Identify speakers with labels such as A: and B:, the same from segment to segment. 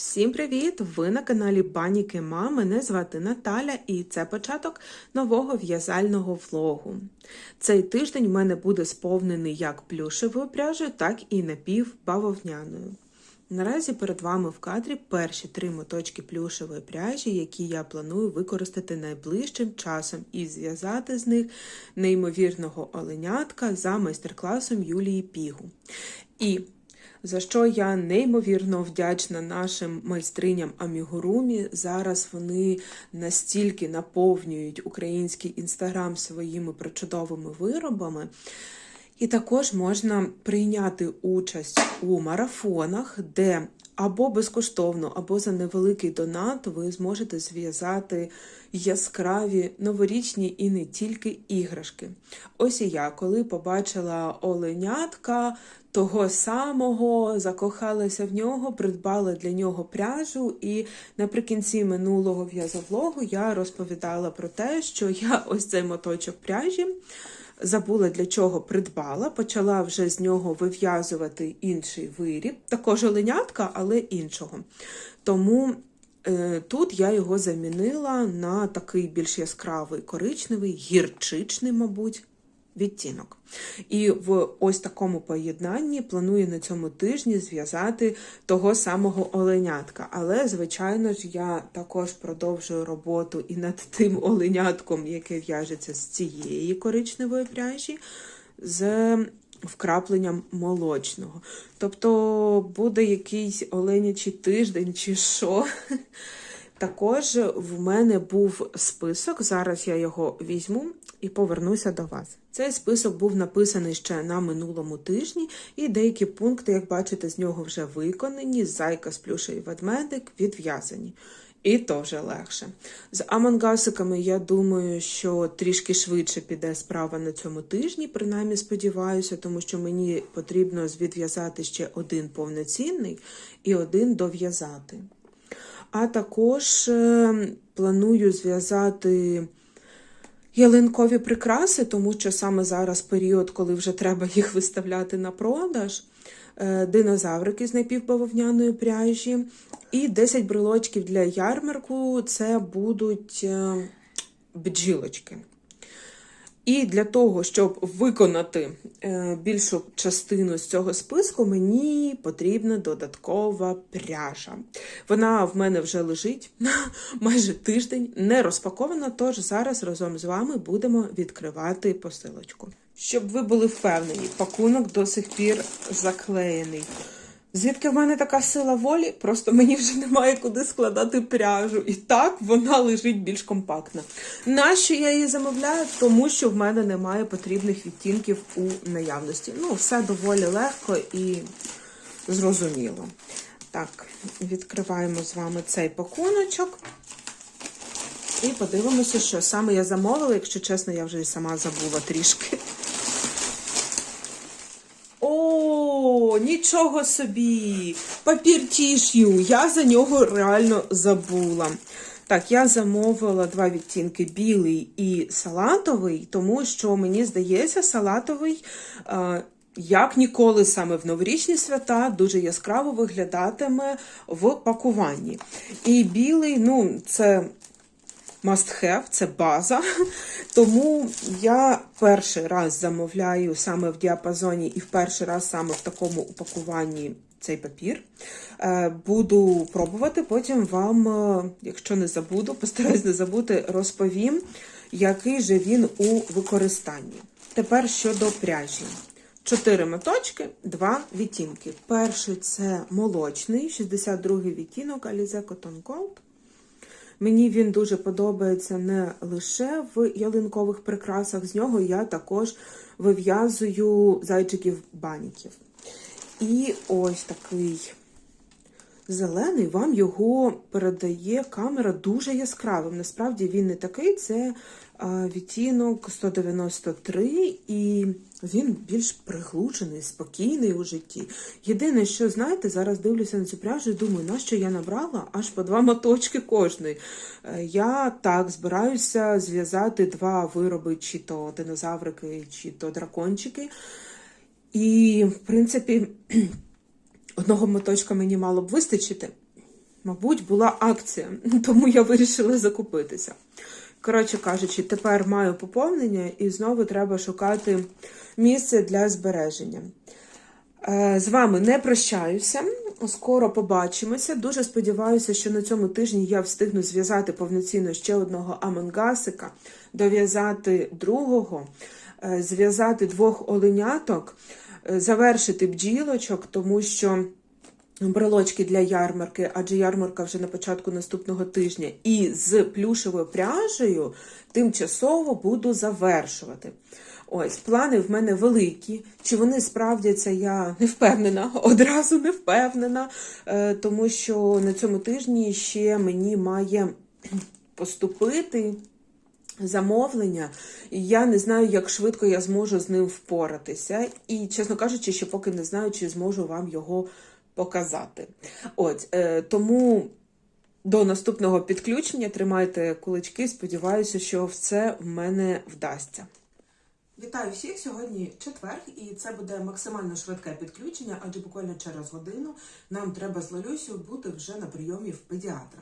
A: Всім привіт! Ви на каналі Баніки Ма. Мене звати Наталя, і це початок нового в'язального влогу. Цей тиждень в мене буде сповнений як плюшевою пряжею, так і напівбавовняною. Наразі перед вами в кадрі перші три моточки плюшевої пряжі, які я планую використати найближчим часом і зв'язати з них неймовірного оленятка за майстер-класом Юлії Пігу. І за що я неймовірно вдячна нашим майстриням Амігурумі. Зараз вони настільки наповнюють український інстаграм своїми причудовими виробами. І також можна прийняти участь у марафонах, де або безкоштовно, або за невеликий донат ви зможете зв'язати яскраві новорічні і не тільки іграшки. Ось і я, коли побачила оленятка того самого, закохалася в нього, придбала для нього пряжу, і наприкінці минулого в'язовлогу я розповідала про те, що я ось цей моточок пряжі. Забула для чого придбала, почала вже з нього вив'язувати інший виріб, також оленятка, але іншого. Тому е, тут я його замінила на такий більш яскравий коричневий, гірчичний, мабуть, відтінок. І в ось такому поєднанні планую на цьому тижні зв'язати того самого оленятка. Але, звичайно ж, я також продовжую роботу і над тим оленятком, яке в'яжеться з цієї коричневої пряжі, з вкрапленням молочного. Тобто буде якийсь оленячий тиждень чи що. Також в мене був список, зараз я його візьму і повернуся до вас. Цей список був написаний ще на минулому тижні, і деякі пункти, як бачите, з нього вже виконані. Зайка з плюшею ведмедик відв'язані. І то вже легше. З амангасиками, я думаю, що трішки швидше піде справа на цьому тижні, принаймні сподіваюся, тому що мені потрібно відв'язати ще один повноцінний і один дов'язати. А також е, планую зв'язати ялинкові прикраси, тому що саме зараз період, коли вже треба їх виставляти на продаж. Е, Динозаврики з напівбавовняної пряжі. І 10 брелочків для ярмарку це будуть е, бджілочки. І для того, щоб виконати е, більшу частину з цього списку, мені потрібна додаткова пряжа. Вона в мене вже лежить майже тиждень, не розпакована, тож зараз разом з вами будемо відкривати посилочку. Щоб ви були впевнені, пакунок до сих пір заклеєний. Звідки в мене така сила волі? Просто мені вже немає куди складати пряжу. І так вона лежить більш компактно. Нащо я її замовляю? Тому що в мене немає потрібних відтінків у наявності. Ну, все доволі легко і зрозуміло. Так, відкриваємо з вами цей пакуночок. І подивимося, що саме я замовила. Якщо чесно, я вже і сама забула трішки. Нічого собі! Папір тіш'ю. Я за нього реально забула. Так, я замовила два відтінки білий і салатовий, тому що мені здається, салатовий, е, як ніколи, саме в новорічні свята, дуже яскраво виглядатиме в пакуванні. І білий, ну, це must have, це база. Тому я перший раз замовляю саме в діапазоні і в перший раз саме в такому упакуванні цей папір. Е, Буду пробувати, потім вам, е, якщо не забуду, постараюсь не забути, розповім, який же він у використанні. Тепер щодо пряжі. Чотири моточки, два відтінки. Перший це молочний, 62-й відтінок Alize Cotton Gold. Мені він дуже подобається не лише в ялинкових прикрасах, з нього я також вив'язую зайчиків-баніків. І ось такий зелений вам його передає камера дуже яскравим. Насправді він не такий, це відтінок 193, і він більш приглушений, спокійний у житті. Єдине, що, знаєте, зараз дивлюся на цю пряжу і думаю, нащо я набрала аж по два моточки кожний. Е, я так збираюся зв'язати два вироби, чи то динозаврики, чи то дракончики. І, в принципі, одного моточка мені мало б вистачити. Мабуть, була акція, тому я вирішила закупитися. Коротше кажучи, тепер маю поповнення і знову треба шукати місце для збереження. Е, З вами не прощаюся. Скоро побачимося. Дуже сподіваюся, що на цьому тижні я встигну зв'язати повноцінно ще одного амангасика, дов'язати другого, е, зв'язати двох оленяток, завершити бджілочок, тому що брелочки для ярмарки, адже ярмарка вже на початку наступного тижня, і з плюшевою пряжею тимчасово буду завершувати. Ось, плани в мене великі. Чи вони справдяться, я не впевнена, одразу не впевнена, е, тому що на цьому тижні ще мені має поступити замовлення, і я не знаю, як швидко я зможу з ним впоратися. І, чесно кажучи, ще поки не знаю, чи зможу вам його показати. От, е, тому до наступного підключення тримайте кулички. Сподіваюся, що все в мене вдасться. Вітаю всіх! Сьогодні четвер, і це буде максимально швидке підключення, адже буквально через годину нам треба з Лалюсю бути вже на прийомі в педіатра.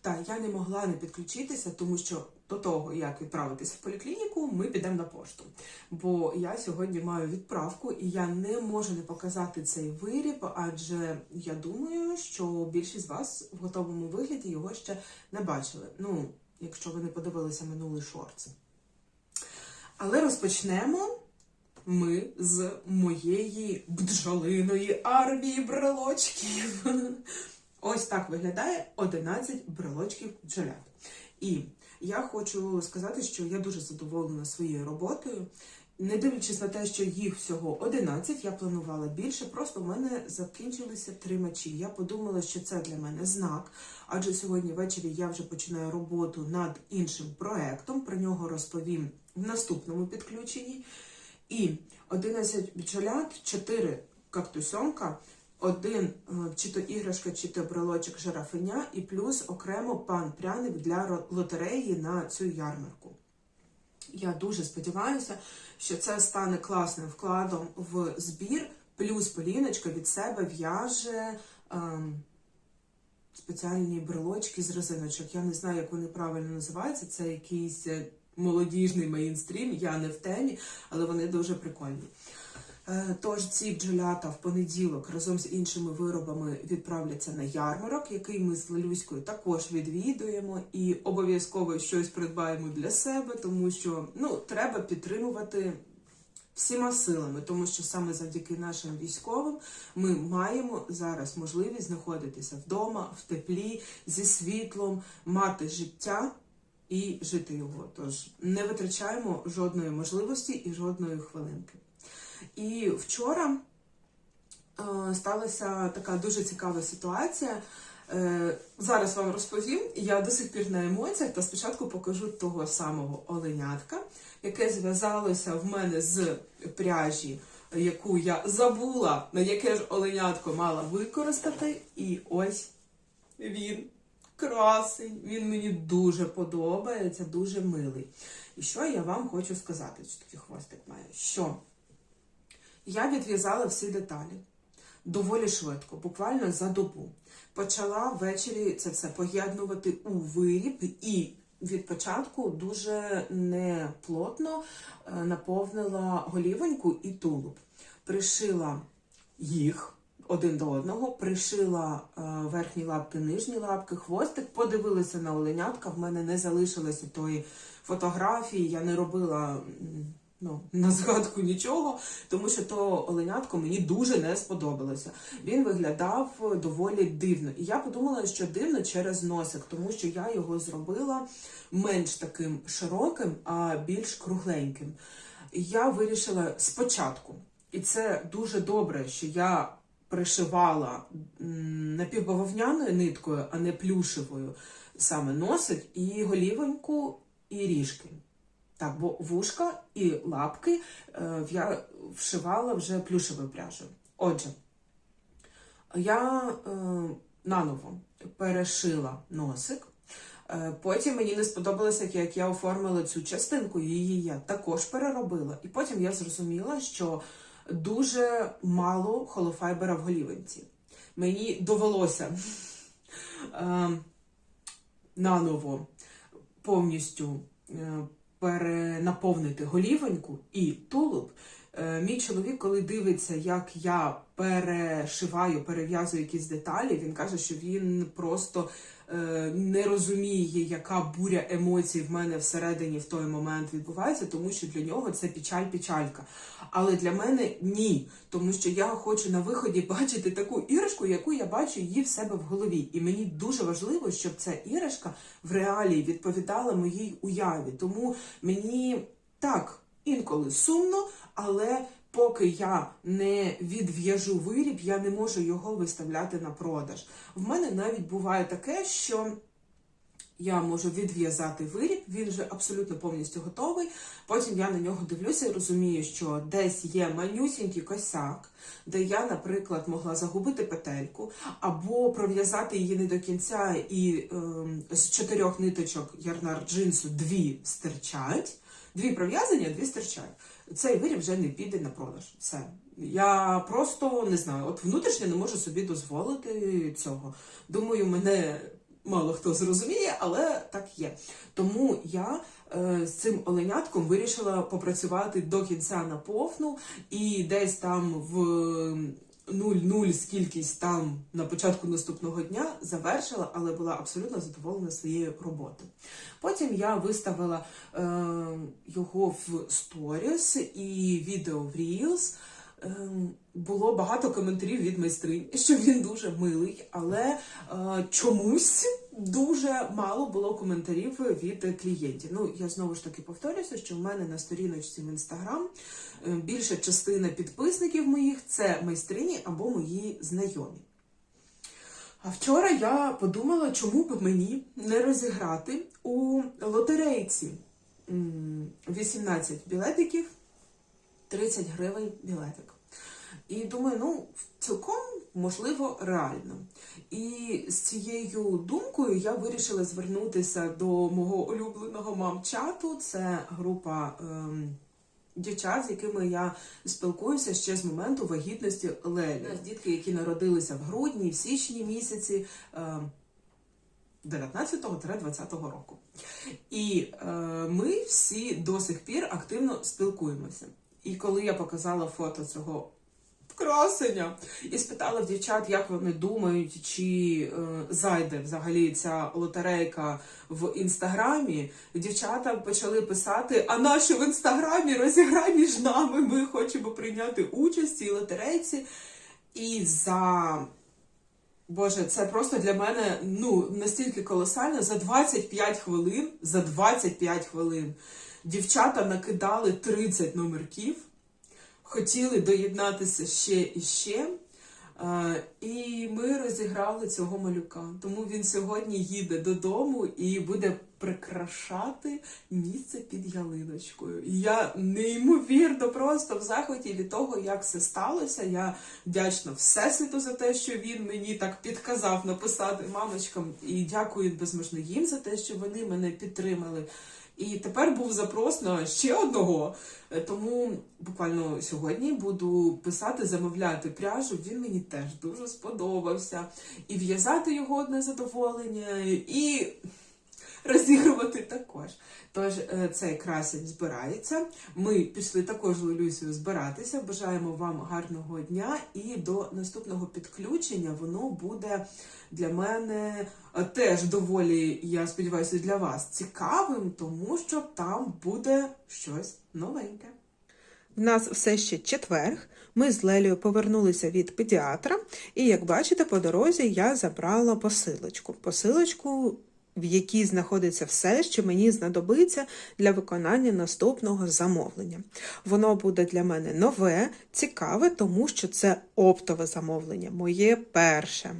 A: Та я не могла не підключитися, тому що до того, як відправитися в поліклініку, ми підемо на пошту. Бо я сьогодні маю відправку, і я не можу не показати цей виріб, адже я думаю, що більшість з вас в готовому вигляді його ще не бачили. Ну, якщо ви не подивилися минулий шорт. Але розпочнемо ми з моєї бджолиної армії брелочків. Ось так виглядає 11 брелочків бджолят. І я хочу сказати, що я дуже задоволена своєю роботою. Не дивлячись на те, що їх всього 11, я планувала більше, просто в мене закінчилися тримачі. Я подумала, що це для мене знак, адже сьогодні ввечері я вже починаю роботу над іншим проектом. Про нього розповім в наступному підключенні. І 11 бджолят, 4 кактусьонка, один е, чи то іграшка, чи то брелочок жирафеня, і плюс окремо пан пряник для лотереї на цю ярмарку. Я дуже сподіваюся, що це стане класним вкладом в збір. Плюс Поліночка від себе в'яже ем, спеціальні брелочки з резиночок. Я не знаю, як вони правильно називаються. Це якийсь е, молодіжний мейнстрім, я не в темі, але вони дуже прикольні. Е, Тож ці бджолята в понеділок разом з іншими виробами відправляться на ярмарок, який ми з Лалюською також відвідуємо, і обов'язково щось придбаємо для себе, тому що ну треба підтримувати всіма силами, тому що саме завдяки нашим військовим ми маємо зараз можливість знаходитися вдома, в теплі, зі світлом, мати життя і жити його. Тож не витрачаємо жодної можливості і жодної хвилинки. І вчора е, сталася така дуже цікава ситуація. Е, зараз вам розповім. Я до сих пір на емоціях, та спочатку покажу того самого оленятка, яке зв'язалося в мене з пряжі, яку я забула, на яке ж оленятко мала використати. І ось він. Красень, він мені дуже подобається, дуже милий. І що я вам хочу сказати, що такий хвостик має? Що я відв'язала всі деталі доволі швидко, буквально за добу. Почала ввечері це все поєднувати у виріб і від початку дуже неплотно е, наповнила голівоньку і тулуб. Пришила їх один до одного, пришила е, верхні лапки, нижні лапки, хвостик, подивилася на оленятка. В мене не залишилося тої фотографії, я не робила. Ну, на згадку нічого, тому що то оленятко мені дуже не сподобалося. Він виглядав доволі дивно. І я подумала, що дивно через носик, тому що я його зробила менш таким широким, а більш кругленьким. Я вирішила спочатку, і це дуже добре, що я пришивала напівбавовняною ниткою, а не плюшевою, саме носик, і голівоньку, і ріжки. Так, бо вушка і лапки е, я вшивала вже плюшевою пряжею. Отже, я е, наново перешила носик. Е, Потім мені не сподобалося, як я оформила цю частинку, її я також переробила. І потім я зрозуміла, що дуже мало холофайбера в голівинці. Мені довелося наново повністю перенаповнити голівоньку і тулуб. Е, Мій чоловік, коли дивиться, як я перешиваю, перев'язую якісь деталі, він каже, що він просто не розуміє, яка буря емоцій в мене всередині в той момент відбувається, тому що для нього це печаль-печалька. Але для мене ні, тому що я хочу на виході бачити таку іграшку, яку я бачу її в себе в голові. І мені дуже важливо, щоб ця іграшка в реалії відповідала моїй уяві. Тому мені так інколи сумно, але поки я не відв'яжу виріб, я не можу його виставляти на продаж. В мене навіть буває таке, що я можу відв'язати виріб, він вже абсолютно повністю готовий. Потім я на нього дивлюся і розумію, що десь є манюсінький косяк, де я, наприклад, могла загубити петельку, або пров'язати її не до кінця, і ем, з чотирьох ниточок ярнар джинсу дві стирчать. Дві пров'язані, а дві стирчать. Цей виріб вже не піде на продаж. Все. Я просто не знаю, от внутрішньо не можу собі дозволити цього. Думаю, мене мало хто зрозуміє, але так є. Тому я е, з цим оленятком вирішила попрацювати до кінця на повну і десь там в 0-0 скількись там на початку наступного дня завершила, але була абсолютно задоволена своєю роботою. Потім я виставила е, його в сторіс і відео в Reels. Е, Було багато коментарів від майстринь, що він дуже милий, але е, чомусь дуже мало було коментарів від клієнтів. Ну, я знову ж таки повторюся, що в мене на сторіночці в інстаграм е, більша частина підписників моїх це майстрині або мої знайомі. А вчора я подумала, чому б мені не розіграти у лотерейці 18 білетиків 30 гривень білетик. І думаю, ну, цілком можливо реально. І з цією думкою я вирішила звернутися до мого улюбленого мам-чату. Це група ем, дівчат, з якими я спілкуюся ще з моменту вагітності Лелі. Дітки, які народилися в грудні, в січні місяці. Ем, 19-20 року. І е, ми всі до сих пір активно спілкуємося. І коли я показала фото цього красення і спитала в дівчат, як вони думають, чи е, зайде взагалі ця лотерейка в інстаграмі, дівчата почали писати: а наші в інстаграмі розіграй між нами, ми хочемо прийняти участь в цій лотерейці. І за Боже, це просто для мене ну настільки колосально. За 25 хвилин, за 25 хвилин дівчата накидали 30 номерків, хотіли доєднатися ще і ще. І ми розіграли цього малюка. Тому він сьогодні їде додому і буде прикрашати місце під ялиночкою. Я неймовірно просто в захваті від того, як це сталося. Я вдячна Всесвіту за те, що він мені так підказав написати мамочкам. І дякую безмежно їм за те, що вони мене підтримали. І тепер був запрос на ще одного. Е, Тому буквально сьогодні буду писати, замовляти пряжу. Він мені теж дуже сподобався. І в'язати його одне задоволення, і розігрувати також. Тож е, цей красень збирається. Ми пішли також Лелюсею збиратися. Бажаємо вам гарного дня і до наступного підключення воно буде для мене е, теж доволі, я сподіваюся, для вас цікавим, тому що там буде щось новеньке. В нас все ще четверг. Ми з Лелею повернулися від педіатра, і як бачите, по дорозі я забрала посилочку. Посилочку, в якій знаходиться все, що мені знадобиться для виконання наступного замовлення. Воно буде для мене нове, цікаве, тому що це оптове замовлення, моє перше.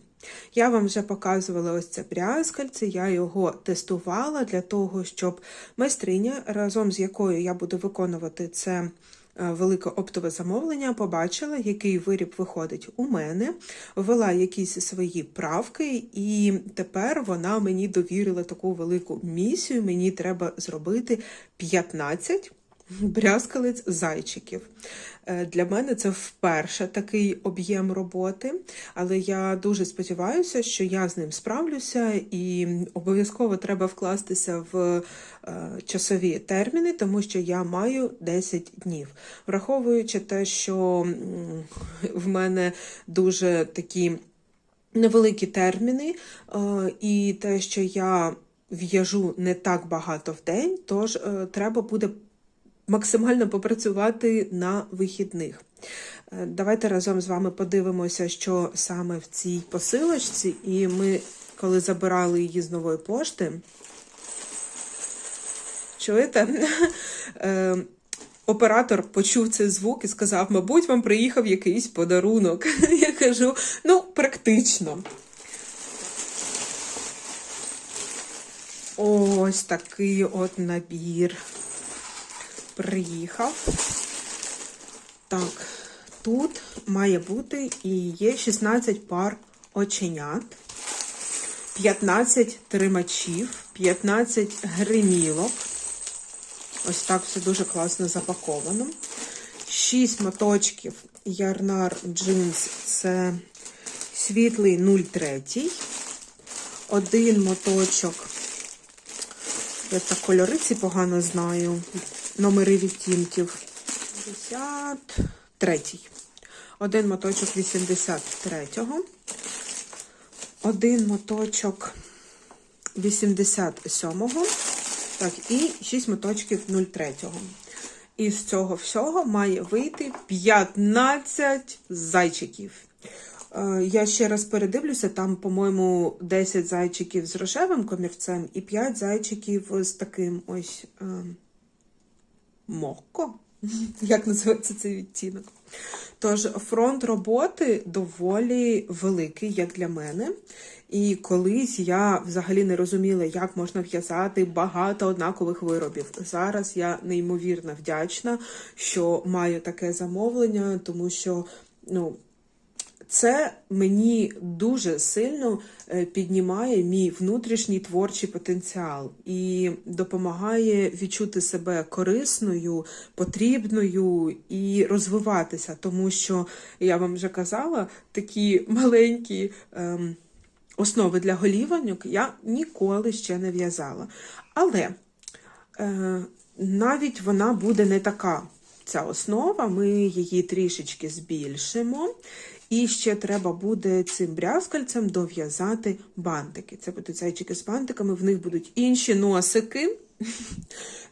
A: Я вам вже показувала ось це брязкальце, я його тестувала для того, щоб майстриня, разом з якою я буду виконувати це велике оптове замовлення, побачила, який виріб виходить у мене, ввела якісь свої правки, і тепер вона мені довірила таку велику місію. Мені треба зробити 15 брязкалець зайчиків. Е, Для мене це вперше такий об'єм роботи, але я дуже сподіваюся, що я з ним справлюся, і обов'язково треба вкластися в е, часові терміни, тому що я маю 10 днів. Враховуючи те, що в мене дуже такі невеликі терміни, е, і те, що я в'яжу не так багато в день, тож е, треба буде максимально попрацювати на вихідних. Е, Давайте разом з вами подивимося, що саме в цій посилочці, і ми, коли забирали її з нової пошти, чуєте? Е, Оператор почув цей звук і сказав, мабуть, вам приїхав якийсь подарунок. Я кажу, ну, практично. Ось такий от набір приїхав. Так, тут має бути і є 16 пар оченят, 15 тримачів, 15 гримілок. Ось так все дуже класно запаковано. 6 моточків Ярнар Джинс це світлий 03. Один моточок. Я так кольори ці погано знаю. Номери відтінків. 53. Один моточок 83-го. Один моточок 87-го. Так, і 6 моточків 03-го. І з цього всього має вийти 15 зайчиків. Е, Я ще раз передивлюся, там, по-моєму, 10 зайчиків з рожевим комірцем і 5 зайчиків з таким ось е, мокко. Як називається цей відтінок? Тож фронт роботи доволі великий, як для мене. І колись я взагалі не розуміла, як можна в'язати багато однакових виробів. Зараз я неймовірно вдячна, що маю таке замовлення, тому що ну, це мені дуже сильно е, піднімає мій внутрішній творчий потенціал і допомагає відчути себе корисною, потрібною і розвиватися, тому що я вам вже казала, такі маленькі. Ем, Основи для голіванок я ніколи ще не в'язала. Але е, навіть вона буде не така, ця основа, ми її трішечки збільшимо. І ще треба буде цим брязкальцем дов'язати бантики. Це будуть зайчики з бантиками, в них будуть інші носики.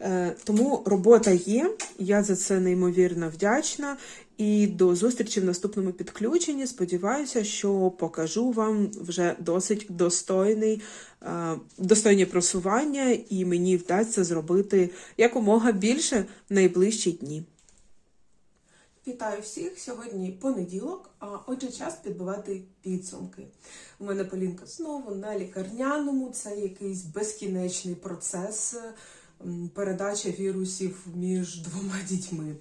A: Е, Тому робота є, я за це неймовірно вдячна. І до зустрічі в наступному підключенні. Сподіваюся, що покажу вам вже досить достойний, е, достойні просування, і мені вдасться зробити якомога більше в найближчі дні. Вітаю всіх! Сьогодні понеділок, а отже, час підбивати підсумки. У мене Полінка знову на лікарняному. Це якийсь безкінечний процес м, передача вірусів між двома дітьми.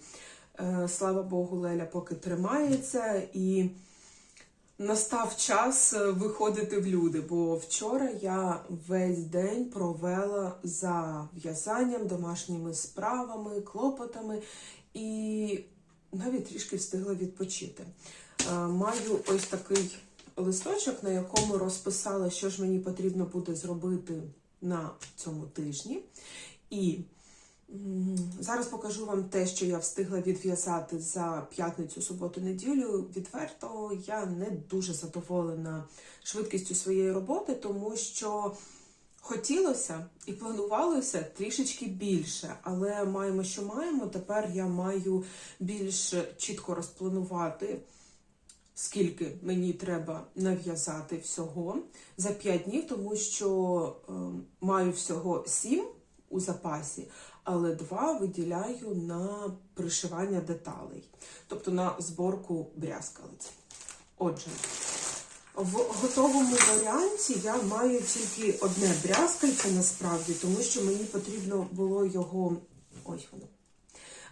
A: Е, Слава Богу, Леля поки тримається і настав час е, виходити в люди, бо вчора я весь день провела за в'язанням, домашніми справами, клопотами і навіть трішки встигла відпочити. Е, Маю ось такий листочок, на якому розписала, що ж мені потрібно буде зробити на цьому тижні. І зараз покажу вам те, що я встигла відв'язати за п'ятницю, суботу, неділю. Відверто я не дуже задоволена швидкістю своєї роботи, тому що хотілося і планувалося трішечки більше, але маємо, що маємо. Тепер я маю більш чітко розпланувати. Скільки мені треба нав'язати всього за 5 днів, тому що е, маю всього 7 у запасі, але 2 виділяю на пришивання деталей, тобто на зборку брязкалиць. Отже, в готовому варіанті я маю тільки одне брязкальце насправді, тому що мені потрібно було його. Ось воно.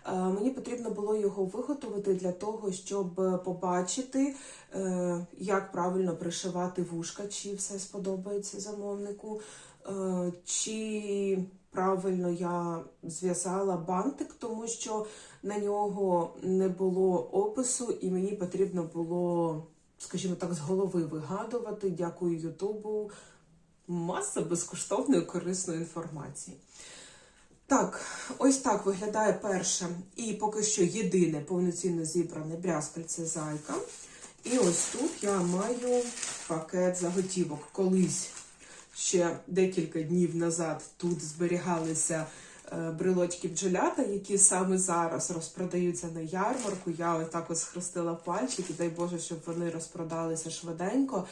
A: Е, Мені потрібно було його виготовити для того, щоб побачити, е, як правильно пришивати вушка, чи все сподобається замовнику, е, чи правильно я зв'язала бантик, тому що на нього не було опису, і мені потрібно було, скажімо так, з голови вигадувати. Дякую Ютубу. Маса безкоштовної корисної інформації. Так, ось так виглядає перше і поки що єдине повноцінно зібране брязкальце зайка. І ось тут я маю пакет заготівок. Колись ще декілька днів назад тут зберігалися брелочки бджолята, які саме зараз розпродаються на ярмарку. Я ось так ось схрестила пальчики, дай Боже, щоб вони розпродалися швиденько.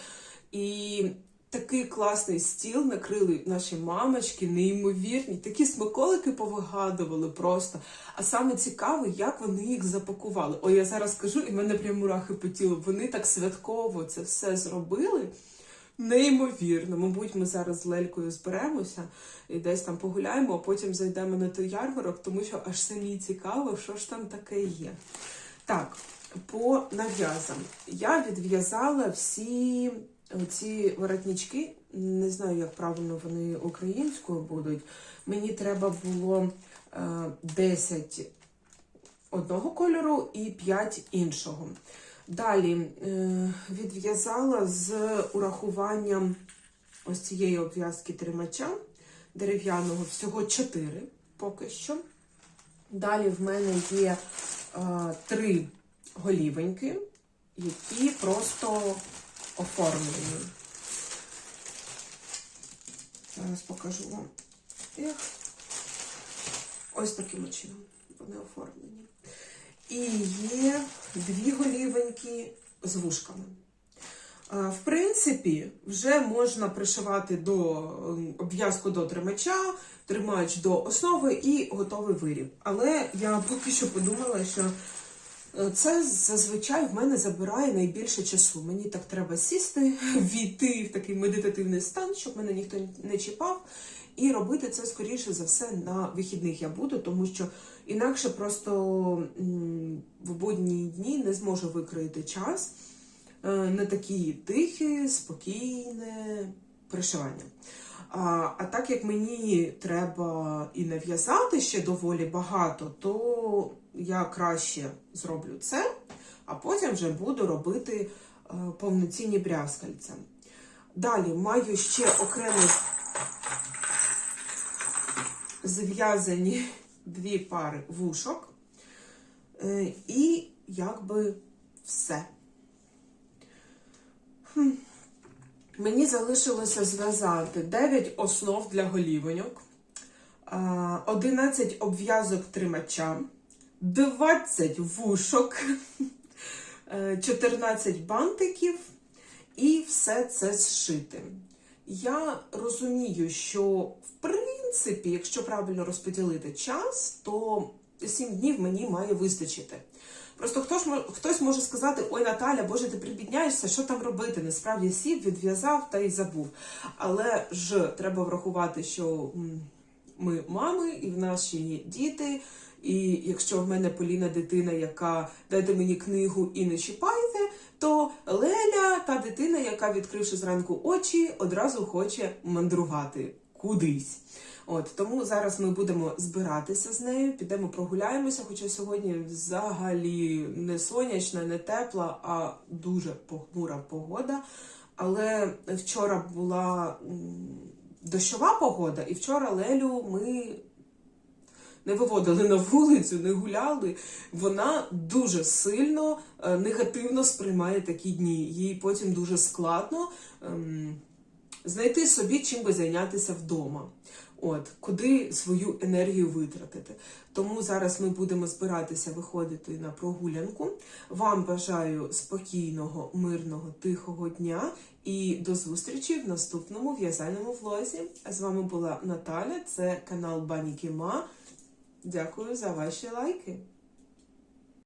A: І такий класний стіл накрили наші мамочки, неймовірні. Такі смаколики повигадували просто. А саме цікаве, як вони їх запакували. Ой, я зараз кажу, і в мене прям мурахи по тілу. Вони так святково це все зробили. Неймовірно, мабуть, ми зараз з Лелькою зберемося і десь там погуляємо, а потім зайдемо на той ярмарок, тому що аж самі цікаво, що ж там таке є. Так, по нав'язам. Я відв'язала всі ці воротнички, не знаю, як правильно вони українською будуть. Мені треба було е, 10 одного кольору і 5 іншого. Далі е, відв'язала з урахуванням ось цієї обв'язки тримача дерев'яного, всього 4 поки що. Далі в мене є е, три голівеньки, які просто оформлені. Зараз покажу вам їх. Ось таким чином вони оформлені. І є дві голівенькі з вушками. В принципі, вже можна пришивати до обв'язку до тримача, тримач до основи і готовий виріб. Але я поки що подумала, що е, це зазвичай в мене забирає найбільше часу. Мені так треба сісти, війти в такий медитативний стан, щоб мене ніхто не чіпав. І робити це скоріше за все на вихідних я буду, тому що інакше просто в будні дні не зможу викроїти час е, на такі тихі, спокійне пришивання. А, а так як мені треба і нав'язати ще доволі багато, то я краще зроблю це, а потім вже буду робити е, повноцінні брязкальця. Далі маю ще окремий зв'язані дві пари вушок. Е, І якби все. Хм. Мені залишилося зв'язати 9 основ для голівоньок, 11 обв'язок тримача, 20 вушок, е, 14 бантиків і все це зшити. Я розумію, що в принципі, якщо правильно розподілити час, то 7 днів мені має вистачити. Просто хто ж хтось може сказати: ой, Наталя, Боже, ти прибідняєшся, що там робити? Насправді сів, відв'язав та й забув. Але ж треба врахувати, що ми мами, і в нас є діти. І якщо в мене Поліна дитина, яка дайте мені книгу і не чіпайте, то Леля та дитина, яка, відкривши зранку очі, одразу хоче мандрувати кудись. От тому зараз ми будемо збиратися з нею, підемо прогуляємося. Хоча сьогодні взагалі не сонячна, не тепла, а дуже похмура погода. Але вчора була дощова погода, і вчора Лелю ми не виводили на вулицю, не гуляли. Вона дуже сильно е, негативно сприймає такі дні. Їй потім дуже складно ем, знайти собі чим би зайнятися вдома. От, куди свою енергію витратити. Тому зараз ми будемо збиратися виходити на прогулянку. Вам бажаю спокійного, мирного, тихого дня і до зустрічі в наступному в'язальному влозі. З вами була Наталя, це канал Бані Кіма. Дякую за ваші лайки.